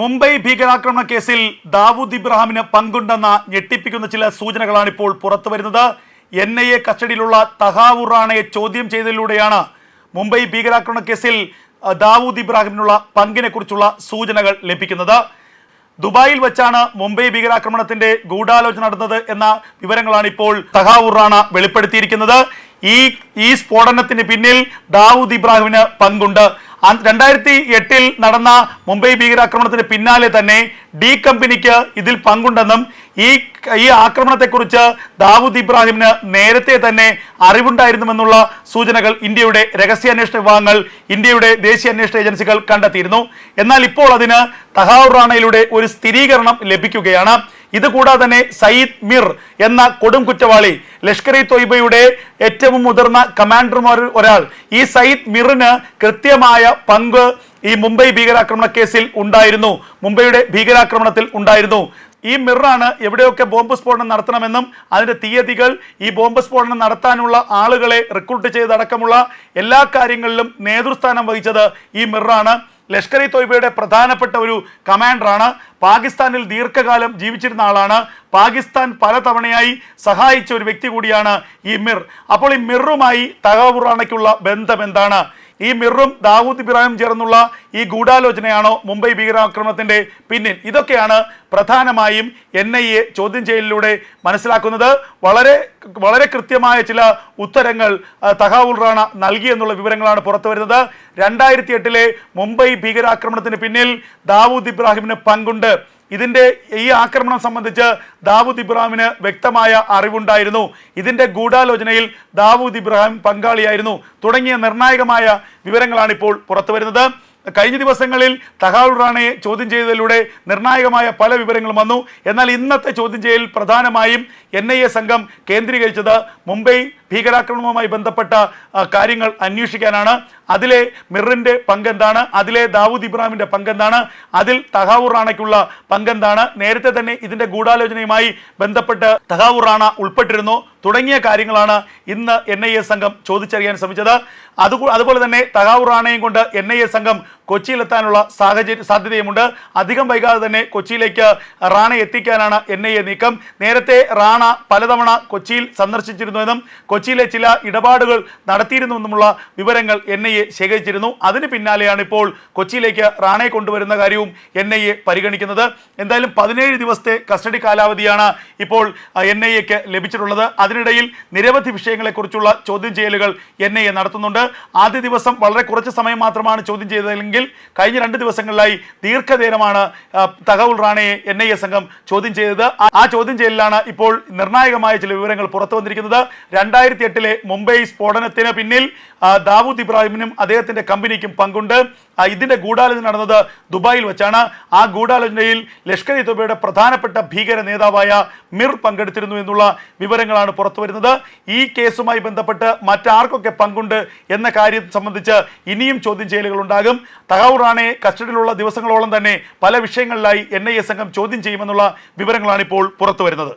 മുംബൈ ഭീകരാക്രമണ കേസിൽ ദാവൂദ് ഇബ്രാഹിമിന് പങ്കുണ്ടെന്ന ഞെട്ടിപ്പിക്കുന്ന ചില സൂചനകളാണ് ഇപ്പോൾ പുറത്തു വരുന്നത്. എൻ ഐ എ കസ്റ്റഡിയിലുള്ള തഹാവൂർ റാണയെ ചോദ്യം ചെയ്തതിലൂടെയാണ് മുംബൈ ഭീകരാക്രമണ കേസിൽ ദാവൂദ് ഇബ്രാഹിമിനുള്ള പങ്കിനെക്കുറിച്ചുള്ള സൂചനകൾ ലഭിക്കുന്നത്. ദുബായിൽ വെച്ചാണ് മുംബൈ ഭീകരാക്രമണത്തിന്റെ ഗൂഢാലോചന നടന്നത് എന്ന വിവരങ്ങളാണ് ഇപ്പോൾ തഹാവൂർ റാണ വെളിപ്പെടുത്തിയിരിക്കുന്നത്. ഈ ഈ സ്ഫോടനത്തിന് പിന്നിൽ ദാവൂദ് ഇബ്രാഹിമിന് പങ്കുണ്ട്. രണ്ടായിരത്തി എട്ടിൽ നടന്ന മുംബൈ ഭീകരാക്രമണത്തിന് പിന്നാലെ തന്നെ ഡി കമ്പനിക്ക് ഇതിൽ പങ്കുണ്ടെന്നും ഈ ഈ ആക്രമണത്തെക്കുറിച്ച് ദാവൂദ് ഇബ്രാഹിമിന് നേരത്തെ തന്നെ അറിവുണ്ടായിരുന്നുവെന്നുള്ള സൂചനകൾ ഇന്ത്യയുടെ രഹസ്യാന്വേഷണ വിഭാഗങ്ങൾ ഇന്ത്യയുടെ ദേശീയ അന്വേഷണ ഏജൻസികൾ കണ്ടെത്തിയിരുന്നു. എന്നാൽ ഇപ്പോൾ അതിന് തഹാവൂർ റാണയിലൂടെ ഒരു സ്ഥിരീകരണം ലഭിക്കുകയാണ്. ഇതുകൂടാതെ തന്നെ സയ്യിദ് മിർ എന്ന കൊടും കുറ്റവാളി ലഷ്കർ ഇ തൊയ്ബയുടെ ഏറ്റവും മുതിർന്ന കമാൻഡർമാരിൽ ഒരാൾ. ഈ സയ്യിദ് മിറിന് കൃത്യമായ പങ്ക് ഈ മുംബൈ ഭീകരാക്രമണ കേസിൽ ഉണ്ടായിരുന്നു. മുംബൈയുടെ ഭീകരാക്രമണത്തിൽ ഉണ്ടായിരുന്നു. ഈ മിറാണ് എവിടെയൊക്കെ ബോംബ് സ്ഫോടനം നടത്തണമെന്നും അതിന്റെ തീയതികൾ ഈ ബോംബ് സ്ഫോടനം നടത്താനുള്ള ആളുകളെ റിക്രൂട്ട് ചെയ്തടക്കമുള്ള എല്ലാ കാര്യങ്ങളിലും നേതൃസ്ഥാനം വഹിച്ചത് ഈ മിറാണ്. ലഷ്കർ ഇ തോയ്ബയുടെ പ്രധാനപ്പെട്ട ഒരു കമാൻഡറാണ്. പാകിസ്ഥാനിൽ ദീർഘകാലം ജീവിച്ചിരുന്ന ആളാണ്. പാകിസ്ഥാൻ പലതവണയായി സഹായിച്ച ഒരു വ്യക്തി കൂടിയാണ് ഈ മിർ. അപ്പോൾ ഈ മിറുമായി തകവുറാണയ്ക്കുള്ള ബന്ധം എന്താണ്? ഈ മിറും ദാവൂദ് ഇബ്രാഹിം ചേർന്നുള്ള ഈ ഗൂഢാലോചനയാണോ മുംബൈ ഭീകരാക്രമണത്തിന്റെ പിന്നിൽ? ഇതൊക്കെയാണ് പ്രധാനമായും എൻ ഐ എ ചോദ്യം ചെയ്യലിലൂടെ മനസ്സിലാക്കുന്നത്. വളരെ വളരെ കൃത്യമായ ചില ഉത്തരങ്ങൾ തഹാവുൽ റാണ നൽകി എന്നുള്ള വിവരങ്ങളാണ് പുറത്തു വരുന്നത്. രണ്ടായിരത്തി എട്ടിലെ മുംബൈ ഭീകരാക്രമണത്തിന് പിന്നിൽ ദാവൂദ് ഇബ്രാഹിമിന് പങ്കുണ്ട്. ഇതിന്റെ ഈ ആക്രമണം സംബന്ധിച്ച് ദാവൂദ് ഇബ്രാഹിമിന് വ്യക്തമായ അറിവുണ്ടായിരുന്നു. ഇതിന്റെ ഗൂഢാലോചനയിൽ ദാവൂദ് ഇബ്രാഹിം പങ്കാളിയായിരുന്നു. തുടങ്ങിയ നിർണായകമായ വിവരങ്ങളാണ് ഇപ്പോൾ പുറത്തു വരുന്നത്. കഴിഞ്ഞ ദിവസങ്ങളിൽ തഹാവുൽ റാണയെ ചോദ്യം ചെയ്തതിലൂടെ നിർണായകമായ പല വിവരങ്ങളും വന്നു. എന്നാൽ ഇന്നത്തെ ചോദ്യം ചെയ്യൽ പ്രധാനമായും എൻ ഐ എ സംഘം കേന്ദ്രീകരിച്ചത് മുംബൈ ഭീകരാക്രമണവുമായി ബന്ധപ്പെട്ട കാര്യങ്ങൾ അന്വേഷിക്കാനാണ്. അതിലെ മിറിന്റെ പങ്കെന്താണ്? അതിലെ ദാവൂദ് ഇബ്രാഹിമിന്റെ പങ്കെന്താണ്? അതിൽ തഹാവൂർ റാണയ്ക്കുള്ള പങ്കെന്താണ്? നേരത്തെ തന്നെ ഇതിന്റെ ഗൂഢാലോചനയുമായി ബന്ധപ്പെട്ട് തഹാവൂർ റാണ ഉൾപ്പെട്ടിരുന്നു. തുടങ്ങിയ കാര്യങ്ങളാണ് ഇന്ന് എൻ സംഘം ചോദിച്ചറിയാൻ ശ്രമിച്ചത്. അതുപോലെ തന്നെ തഹാവൂർ റാണയും കൊണ്ട് എൻ സംഘം കൊച്ചിയിലെത്താനുള്ള സാഹചര്യ സാധ്യതയുമുണ്ട്. അധികം വൈകാതെ തന്നെ കൊച്ചിയിലേക്ക് റാണ എത്തിക്കാനാണ് എൻ ഐ എ നീക്കം. നേരത്തെ റാണ പലതവണ കൊച്ചിയിൽ സന്ദർശിച്ചിരുന്നുവെന്നും കൊച്ചിയിലെ ചില ഇടപാടുകൾ നടത്തിയിരുന്നുവെന്നുമുള്ള വിവരങ്ങൾ എൻ ഐ എ ശേഖരിച്ചിരുന്നു. അതിന് പിന്നാലെയാണ് ഇപ്പോൾ കൊച്ചിയിലേക്ക് റാണയെ കൊണ്ടുവരുന്ന കാര്യവും എൻ ഐ എ പരിഗണിക്കുന്നത്. എന്തായാലും പതിനേഴ് ദിവസത്തെ കസ്റ്റഡി കാലാവധിയാണ് ഇപ്പോൾ എൻ ഐ എക്ക് ലഭിച്ചിട്ടുള്ളത്. അതിനിടയിൽ നിരവധി വിഷയങ്ങളെക്കുറിച്ചുള്ള ചോദ്യം ചെയ്യലുകൾ എൻ ഐ എ നടത്തുന്നുണ്ട്. ആദ്യ ദിവസം വളരെ കുറച്ച് സമയം മാത്രമാണ് ചോദ്യം ചെയ്തതെങ്കിൽ കഴിഞ്ഞ രണ്ട് ദിവസങ്ങളിലായി ദീർഘനേരമാണ് ആ, തഹവുൽ റാണയെ എൻ ഐ എ സംഘം ചോദ്യം ചെയ്തത്. ആ ചോദ്യം ചെയ്യലിലാണ് ഇപ്പോൾ നിർണായകമായ ചില വിവരങ്ങൾ പുറത്തു വന്നിരിക്കുന്നത്. രണ്ടായിരത്തി എട്ടിലെ മുംബൈ സ്ഫോടനത്തിന് പിന്നിൽ ദാവൂദ് ഇബ്രാഹിമിനും അദ്ദേഹത്തിന്റെ കമ്പനിക്കും പങ്കുണ്ട്. ഇതിന്റെ ഗൂഢാലോചന നടന്നത് ദുബായിൽ വെച്ചാണ്. ആ ഗൂഢാലോചനയിൽ ലഷ്കർ ഇ തൊബയുടെ പ്രധാനപ്പെട്ട ഭീകര നേതാവായ മിർ പങ്കെടുത്തിരുന്നു എന്നുള്ള വിവരങ്ങളാണ് പുറത്തു വരുന്നത്. ഈ കേസുമായി ബന്ധപ്പെട്ട് മറ്റാർക്കൊക്കെ പങ്കുണ്ട് എന്ന കാര്യം സംബന്ധിച്ച് ഇനിയും ചോദ്യം ചെയ്യലുകൾ ഉണ്ടാകും. തഹൌർ റാണയെ കസ്റ്റഡിയിലുള്ള ദിവസങ്ങളോളം തന്നെ പല വിഷയങ്ങളിലായി എൻ സംഘം ചോദ്യം ചെയ്യുമെന്നുള്ള വിവരങ്ങളാണ് ഇപ്പോൾ പുറത്തു വരുന്നത്